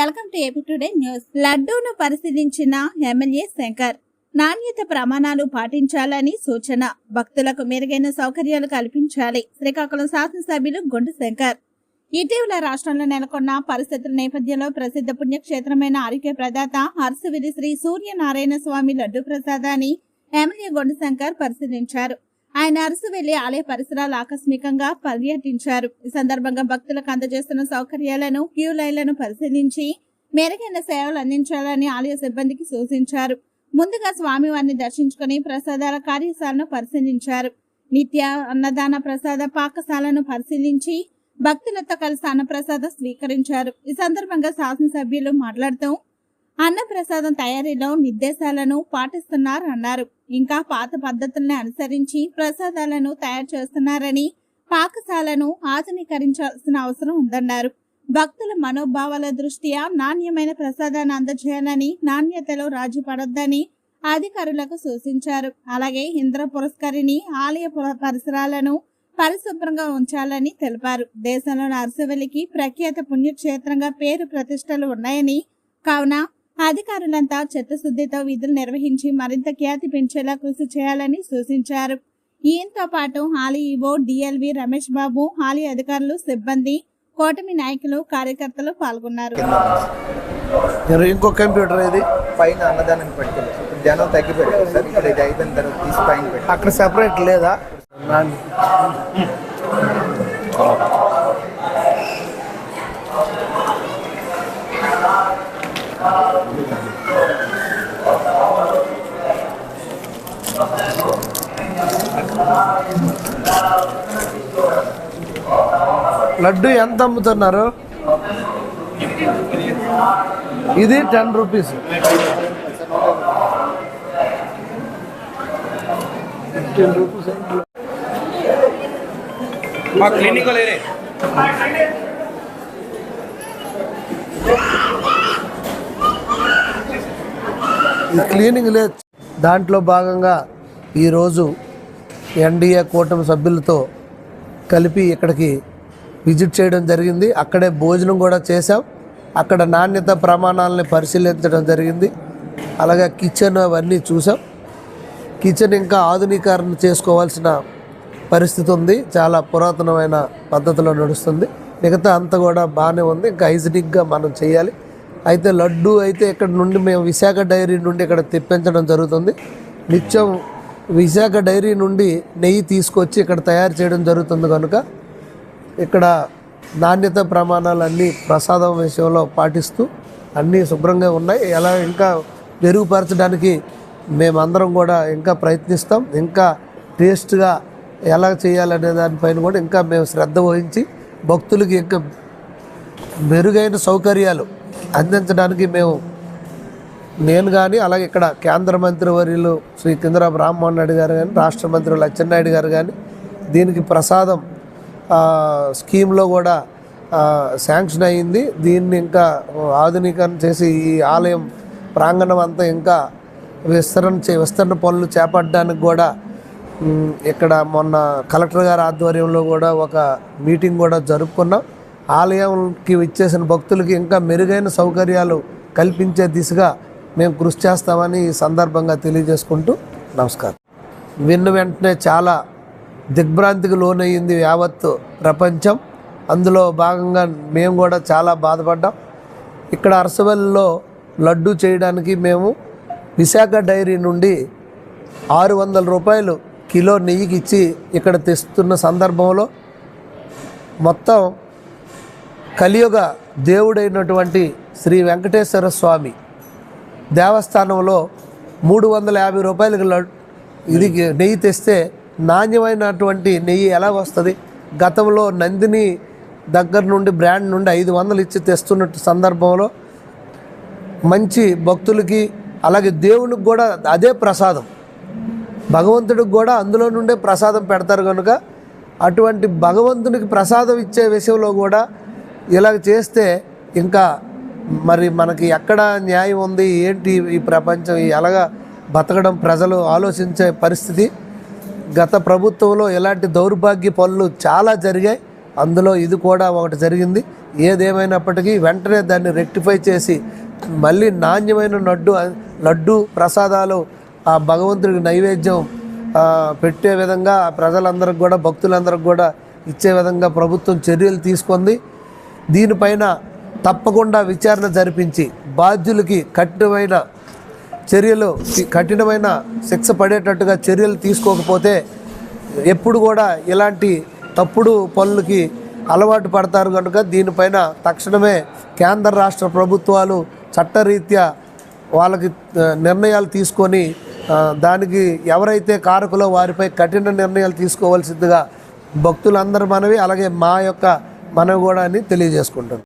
Welcome to AP today news. లడ్డూను పరిశీలించిన MLA Shankar నాణ్యత ప్రమాణాలు పాటించాలని సూచన. భక్తులకు మెరుగైన సౌకర్యాలు కల్పించాలి. శ్రీకాకుళం శాసనసభ్యులు గుండు శంకర్. ఇటీవల రాష్ట్రంలో నెలకొన్న పరిస్థితుల నేపథ్యంలో ప్రసిద్ధ పుణ్యక్షేత్రమైన ఆరోగ్య ప్రదాత హర్సవిధి శ్రీ సూర్యనారాయణ స్వామి లడ్డు ప్రసాదాన్ని ఎమ్మెల్యే గుండు శంకర్ పరిశీలించారు. ఆయన అరసు వెళ్ళి ఆలయ పరిసరాలు ఆకస్మికంగా పర్యటించారు. ఈ సందర్భంగా భక్తులకు అందజేస్తున్న సౌకర్యాలను క్యూ లైన్లను పరిశీలించి మెరుగైన సేవలు అందించాలని ఆలయ సిబ్బందికి సూచించారు. ముందుగా స్వామివారిని దర్శించుకుని ప్రసాదాల కార్యశాలను పరిశీలించారు. నిత్య అన్నదాన ప్రసాద పాకశాలను పరిశీలించి భక్తులతో కలిసి అన్నప్రసాద స్వీకరించారు. ఈ సందర్భంగా శాసనసభ్యులు మాట్లాడుతూ అన్నప్రసాదం తయారీలో నిర్దేశాలను పాటిస్తున్నారు అన్నారు ఇంకా పాత పద్ధతుల్ని అనుసరించి ప్రసాదాలను తయారు చేస్తున్నారని పాకశాలను ఆధునీకరించాల్సిన అవసరం ఉందన్నారు. భక్తుల మనోభావాల దృష్ట్యా నాణ్యమైన ప్రసాదాన్ని అందజేయాలని నాణ్యతలో రాజీ పడొద్దని అధికారులకు సూచించారు. అలాగే ఇంద్ర పురస్కరిని ఆలయ పరిసరాలను పరిశుభ్రంగా ఉంచాలని తెలిపారు. దేశంలోని అరసవెల్లికి ప్రఖ్యాత పుణ్యక్షేత్రంగా పేరు ప్రతిష్టలు ఉన్నాయని కావున అధికారులంతా చిత్తశుద్ధితో విధులు నిర్వహించి మరింత ఖ్యాతి పెంచేలా కృషి చేయాలని సూచించారు. ఈయనతో పాటు హాలీ ఈవో డిఎల్వి రమేష్ బాబు హాలీ అధికారులు సిబ్బంది కూటమి నాయకులు కార్యకర్తలు పాల్గొన్నారు. ఇంకో కంప్యూటర్ ఇది పైన అన్నదానం ఇప్పుడు జనం సార్ ఇక్కడ ఇది అయిపోయిన తర్వాత తీసి పైన పెట్టి అక్కడ సెపరేట్ లేదా? లడ్డు ఎంత అమ్ముతున్నారు? ఇది టెన్ రూపీస్ మా క్లినిక్ లేరే క్లీనింగ్ లేదు దాంట్లో భాగంగా ఈరోజు ఎన్డీఏ కూటమి సభ్యులతో కలిపి ఇక్కడికి విజిట్ చేయడం జరిగింది. అక్కడే భోజనం కూడా చేశాం. అక్కడ నాణ్యత ప్రమాణాలని పరిశీలించడం జరిగింది. అలాగే కిచెన్ అవన్నీ చూసాం కిచెన్ ఇంకా ఆధునీకరణ చేసుకోవాల్సిన పరిస్థితి ఉంది. చాలా పురాతనమైన పద్ధతిలో నడుస్తుంది. మిగతా అంతా కూడా బాగానే ఉంది. ఇంకా హైజినిక్గా మనం చేయాలి. అయితే లడ్డు అయితే ఇక్కడ నుండి మేము విశాఖ డైరీ నుండి ఇక్కడ తెప్పించడం జరుగుతుంది. నిత్యం విశాఖ డైరీ నుండి నెయ్యి తీసుకొచ్చి ఇక్కడ తయారు చేయడం జరుగుతుంది కనుక ఇక్కడ నాణ్యత ప్రమాణాలన్నీ ప్రసాదం విషయంలో పాటిస్తూ అన్నీ శుభ్రంగా ఉన్నాయి. ఎలా ఇంకా మెరుగుపరచడానికి మేమందరం కూడా ఇంకా ప్రయత్నిస్తాం. ఇంకా టేస్ట్గా ఎలా చేయాలనే దానిపైన కూడా ఇంకా మేము శ్రద్ధ వహించి భక్తులకి ఇంకా మెరుగైన సౌకర్యాలు అందించడానికి మేము నేను కానీ అలాగే ఇక్కడ కేంద్ర మంత్రి వర్యులు శ్రీ కిందరాబు రామ్మోహన్ రెడ్డి గారు కానీ రాష్ట్ర మంత్రి లచ్చెన్నాయుడు గారు కానీ దీనికి ప్రసాదం స్కీమ్లో కూడా శాంక్షన్ అయ్యింది దీన్ని ఇంకా ఆధునీకరణ చేసి ఈ ఆలయం ప్రాంగణం అంతా ఇంకా విస్తరణ చే విస్తరణ పనులు చేపట్టడానికి కూడా ఇక్కడ మొన్న కలెక్టర్ గారి ఆధ్వర్యంలో కూడా ఒక మీటింగ్ కూడా జరుపుకున్నాం. ఆలయంకి ఇచ్చేసిన భక్తులకి ఇంకా మెరుగైన సౌకర్యాలు కల్పించే దిశగా మేము కృషి చేస్తామని ఈ సందర్భంగా తెలియజేసుకుంటూ నమస్కారం. విన్న వెంటనే చాలా దిగ్భ్రాంతికి లోనయ్యింది యావత్ ప్రపంచం. అందులో భాగంగా మేము కూడా చాలా బాధపడ్డాం. ఇక్కడ అరసవల్లిలో లడ్డు చేయడానికి మేము విశాఖ డైరీ నుండి ఆరు వందల రూపాయలు కిలో నెయ్యికి ఇచ్చి ఇక్కడ తెస్తున్న సందర్భంలో మొత్తం కలియుగ దేవుడైనటువంటి శ్రీ వెంకటేశ్వర స్వామి దేవస్థానంలో మూడు వందల యాభై రూపాయలకి ఇది నెయ్యి తెస్తే నాణ్యమైనటువంటి నెయ్యి ఎలా వస్తుంది? గతంలో నందిని దగ్గర నుండి బ్రాండ్ నుండి ఐదు వందలు ఇచ్చి తెస్తున్న సందర్భంలో మంచి భక్తులకి అలాగే దేవునికి కూడా అదే ప్రసాదం. భగవంతుడికి కూడా అందులో నుండే ప్రసాదం పెడతారు కనుక అటువంటి భగవంతునికి ప్రసాదం ఇచ్చే విషయంలో కూడా ఇలా చేస్తే ఇంకా మరి మనకి ఎక్కడ న్యాయం ఉంది? ఏంటి ఈ ప్రపంచం? ఎలాగా బతకడం ప్రజలు ఆలోచించే పరిస్థితి. గత ప్రభుత్వంలో ఇలాంటి దౌర్భాగ్య పనులు చాలా జరిగాయి. అందులో ఇది కూడా ఒకటి జరిగింది. ఏదేమైనప్పటికీ వెంటనే దాన్ని రెక్టిఫై చేసి మళ్ళీ నాణ్యమైన లడ్డు లడ్డు ప్రసాదాలు ఆ భగవంతుడికి నైవేద్యం పెట్టే విధంగా ప్రజలందరికి కూడా భక్తులందరికి కూడా ఇచ్చే విధంగా ప్రభుత్వం చర్యలు తీసుకుంది. దీనిపైన తప్పకుండా విచారణ జరిపించి బాధ్యులకి కఠినమైన చర్యలు కఠినమైన శిక్ష పడేటట్టుగా చర్యలు తీసుకోకపోతే ఎప్పుడు కూడా ఇలాంటి తప్పుడు పనులకి అలవాటు పడతారు కనుక దీనిపైన తక్షణమే కేంద్ర రాష్ట్ర ప్రభుత్వాలు చట్టరీత్యా వాళ్ళకి నిర్ణయాలు తీసుకొని దానికి ఎవరైతే కారకులో వారిపై కఠిన నిర్ణయాలు తీసుకోవాల్సిందిగా భక్తులందరి మనవి అలాగే మా యొక్క మనవి కూడా అని తెలియజేసుకుంటాను